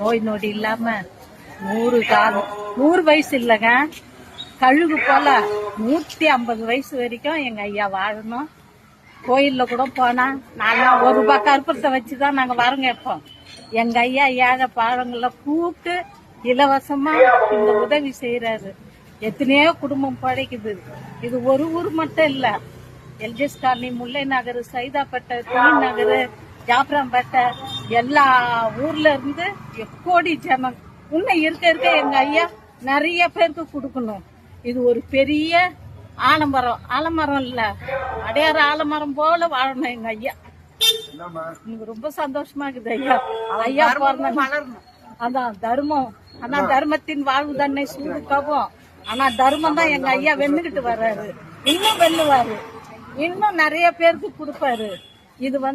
நோய் நொடி இல்லாம நூறு காலம் நூறு வயசு இல்லைங்க. கழுகு போல நூத்தி ஐம்பது வயசு வரைக்கும் எங்க ஐயா வாழணும். கோயில்ல கூட போனா நான்லாம் ஒரு ரூபாய் கற்பூரத்தை வச்சுதான் நாங்க வரோங்க இப்போ. எங்க ஐயா ஏழை பாழங்களை கூப்பிட்டு இலவசமா இந்த உதவி செய்யறாரு எத்தனையோ குடும்பம் படைக்குது. இது ஒரு ஊர் மட்டும் இல்ல. எல்ஜிஎஸ் காலனி முல்லை நகர் சைதாப்பேட்டை துணி நகர் ஜாப்ராம்பேட்டை எல்லா ஊர்ல இருந்து கோடி ஜனம் இன்னும் இருக்க இருக்க எங்க ஐயா நிறைய பேருக்கு கொடுக்கணும். இது ஒரு பெரிய ஆலமரம். ஆலமரம் இல்ல அடையாறு ஆலமரம் போல வாழணும் எங்க ஐயா. எனக்கு ரொம்ப சந்தோஷமா இருக்குது ஐயா. ஐயா பிறந்த அதான் தர்மம். ஆனா தர்மத்தின் வாழ்வு தன்னை சூடு ஆனா தர்மம் தான் எங்க ஐயா வென்னுகிட்டு வர்றாரு. இன்னும் வெல்லுவாரு இன்னும் நிறைய பேருக்கு கொடுப்பாரு. இது வந்து